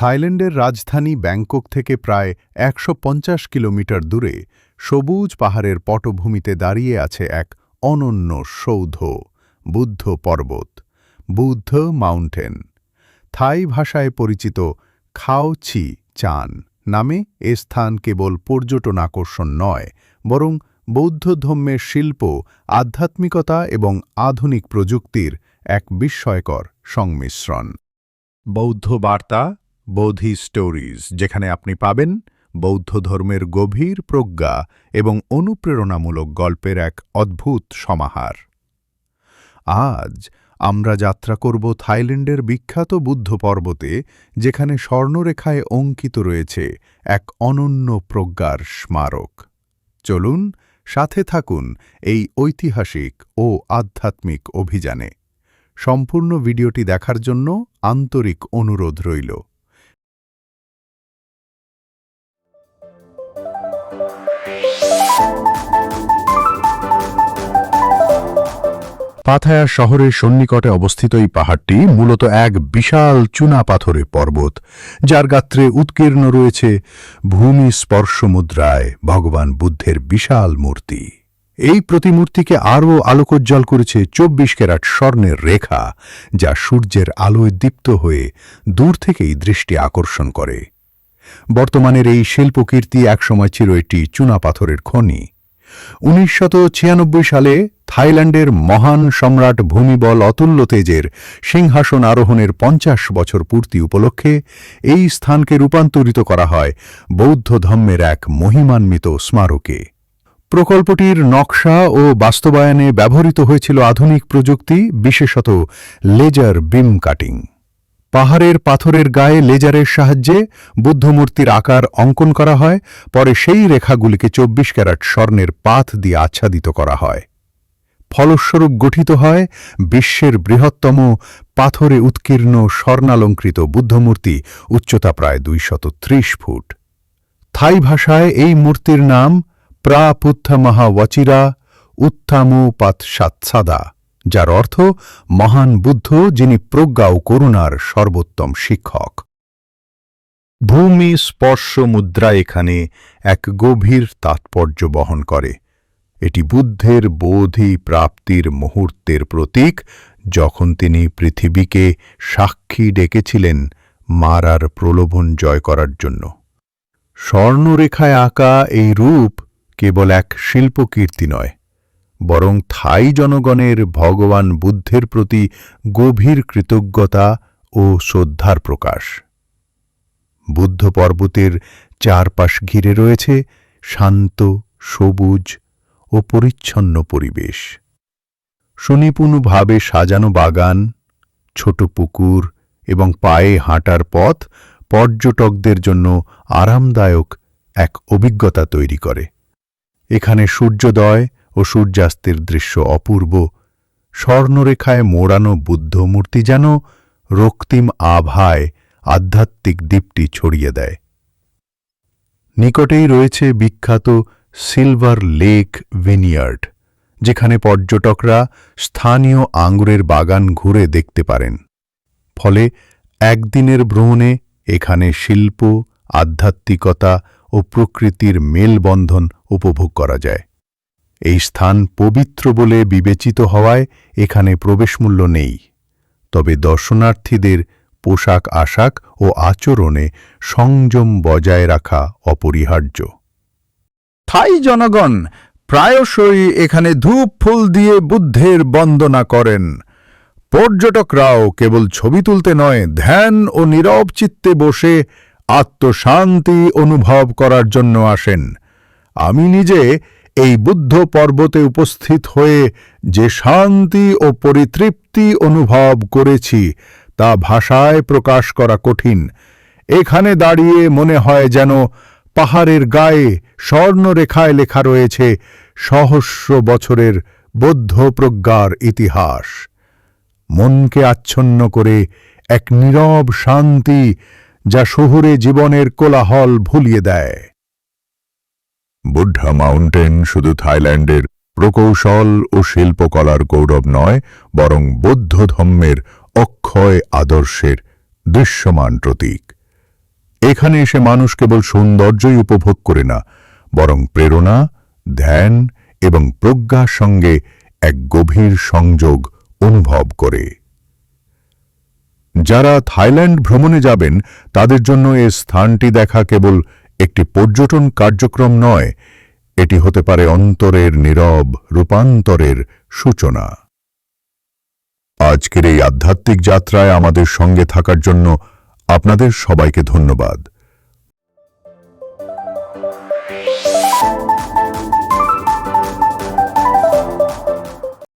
থাইল্যান্ডের রাজধানী ব্যাংকক থেকে প্রায় একশো পঞ্চাশ কিলোমিটার দূরে সবুজ পাহাড়ের পটভূমিতে দাঁড়িয়ে আছে এক অনন্য সৌধ, বুদ্ধ পর্বত, বুদ্ধ মাউন্টেন। থাই ভাষায় পরিচিত খাও ছি চান নামে এ স্থান কেবল পর্যটন আকর্ষণ নয়, বরং বৌদ্ধ ধর্মের শিল্প, আধ্যাত্মিকতা এবং আধুনিক প্রযুক্তির এক বিস্ময়কর সংমিশ্রণ। বৌদ্ধ বার্তা বোধি স্টোরিজ যেখানে আপনি পাবেন বৌদ্ধ ধর্মের গভীর প্রজ্ঞা এবং অনুপ্রেরণামূলক গল্পের এক অদ্ভুত সমাহার। আজ আমরা যাত্রা করব থাইল্যান্ডের বিখ্যাত বুদ্ধ পর্বতে, যেখানে স্বর্ণরেখায় অঙ্কিত রয়েছে এক অনন্য প্রজ্ঞার স্মারক। চলুন সাথে থাকুন এই ঐতিহাসিক ও আধ্যাত্মিক অভিযানে। সম্পূর্ণ ভিডিওটি দেখার জন্য আন্তরিক অনুরোধ রইল। পাথায়া শহরের সন্নিকটে অবস্থিত এই পাহাড়টি মূলত এক বিশাল চুনা পাথরের পর্বত, যার গাত্রে উৎকীর্ণ রয়েছে ভূমি স্পর্শ মুদ্রায় ভগবান বুদ্ধের বিশাল মূর্তি। এই প্রতিমূর্তিকে আরও আলোকোজ্জ্বল করেছে চব্বিশ ক্যারাট স্বর্ণের রেখা, যা সূর্যের আলোয় দীপ্ত হয়ে দূর থেকেই দৃষ্টি আকর্ষণ করে। বর্তমানের এই শিল্পকীর্তি একসময় ছিল একটি চুনাপাথরের খনি। উনিশ সালে থাইল্যান্ডের মহান সম্রাট ভূমিবল অতুল্য তেজের সিংহাসন আরোহণের পঞ্চাশ বছর পূর্তি উপলক্ষে এই স্থানকে রূপান্তরিত করা হয় বৌদ্ধ ধর্মের এক মহিমান্বিত স্মারকে। প্রকল্পটির নকশা ও বাস্তবায়নে ব্যবহৃত হয়েছিল আধুনিক প্রযুক্তি, বিশেষত লেজার বিম কাটিং। পাহাড়ের পাথরের গায়ে লেজারের সাহায্যে বুদ্ধমূর্তির আকার অঙ্কন করা হয়, পরে সেই রেখাগুলিকে চব্বিশ ক্যারাট স্বর্ণের পাথ দিয়ে আচ্ছাদিত করা হয়। ফলস্বরূপ গঠিত হয় বিশ্বের বৃহত্তম পাথরে উৎকীর্ণ স্বর্ণালঙ্কৃত বুদ্ধমূর্তি, উচ্চতা প্রায় দুইশত ফুট। থাই ভাষায় এই মূর্তির নাম প্রাপুত্থামাহা ওয়াচিরা উত্থামু পাতসাৎসাদা যার অর্থ মহান বুদ্ধ যিনি প্রজ্ঞা ও করুণার সর্বোত্তম শিক্ষক। ভূমি স্পর্শ মুদ্রা এখানে এক গভীর তাৎপর্য বহন করে। এটি বুদ্ধের বোধি প্রাপ্তির মুহূর্তের প্রতীক। যখন তিনি পৃথিবীকে সাক্ষী ডেকেছিলেন মারার প্রলোভন জয় করার জন্য। স্বর্ণরেখায় আঁকা এই রূপ কেবল এক শিল্পকীর্তি নয় বরং থাই জনগণের ভগবান বুদ্ধের প্রতি গভীর কৃতজ্ঞতা ও শ্রদ্ধার প্রকাশ। বুদ্ধ পর্বতের চারপাশ ঘিরে রয়েছে শান্ত, সবুজ ও পরিচ্ছন্ন পরিবেশ। সুনিপুণভাবে সাজানো বাগান, ছোট পুকুর এবং পায়ে হাঁটার পথ পর্যটকদের জন্য আরামদায়ক এক অভিজ্ঞতা তৈরি করে। এখানে সূর্যোদয় ও সূর্যাস্তের দৃশ্য অপূর্ব, স্বর্ণরেখায় মোড়ানো বুদ্ধমূর্তি যেন রক্তিম আভায় আধ্যাত্মিক দ্বীপটি ছড়িয়ে দেয়। নিকটেই রয়েছে বিখ্যাত সিলভার লেক ভিনিয়ার্ড, যেখানে পর্যটকরা স্থানীয় আঙ্গুরের বাগান ঘুরে দেখতে পারেন। ফলে একদিনের ভ্রমণে এখানে শিল্প, আধ্যাত্মিকতা ও প্রকৃতির মেলবন্ধন উপভোগ করা যায়। এই স্থান পবিত্র বলে বিবেচিত হওয়ায় এখানে প্রবেশমূল্য নেই। তবে দর্শনার্থীদের পোশাক আশাক ও আচরণে সংযম বজায় রাখা অপরিহার্য। থাই জনগণ, প্রায়শই এখানে ধূপ ফুল দিয়ে বুদ্ধের বন্দনা করেন। পর্যটকরাও কেবল ছবি তুলতে নয়, ধ্যান ও নীরব চিত্তে বসে আত্মশান্তি অনুভব করার জন্য আসেন। আমি নিজে এই বুদ্ধ পর্বতে উপস্থিত হয়ে যে শান্তি ও পরিতৃপ্তি অনুভব করেছি, তা ভাষায় প্রকাশ করা কঠিন। এখানে দাঁড়িয়ে মনে হয় যেন পাহাড়ের গায়ে স্বর্ণরেখায় লেখা রয়েছে সহস্র বছরের বৌদ্ধ প্রজ্ঞার ইতিহাস। মনকে আচ্ছন্ন করে এক নীরব শান্তি যা শহুরে জীবনের কোলাহল ভুলিয়ে দেয়। বুদ্ধা মাউন্টেন শুধু থাইল্যান্ডের প্রকৌশল ও শিল্পকলার গৌরব নয়, বরং বৌদ্ধ ধর্মের অক্ষয় আদর্শের দৃশ্যমান প্রতীক। এখানে এসে মানুষ কেবল সৌন্দর্যই উপভোগ করে না, বরং প্রেরণা, ধ্যান এবং প্রজ্ঞার সঙ্গে এক গভীর সংযোগ অনুভব করে। যারা থাইল্যান্ড ভ্রমণে যাবেন, তাদের জন্য এ স্থানটি দেখা কেবল একটি পর্যটন কার্যক্রম নয়, এটি হতে পারে অন্তরের নীরব রূপান্তরের সূচনা। আজকের এই আধ্যাত্মিক যাত্রায় আমাদের সঙ্গে থাকার জন্য আপনাদের সবাইকে ধন্যবাদ।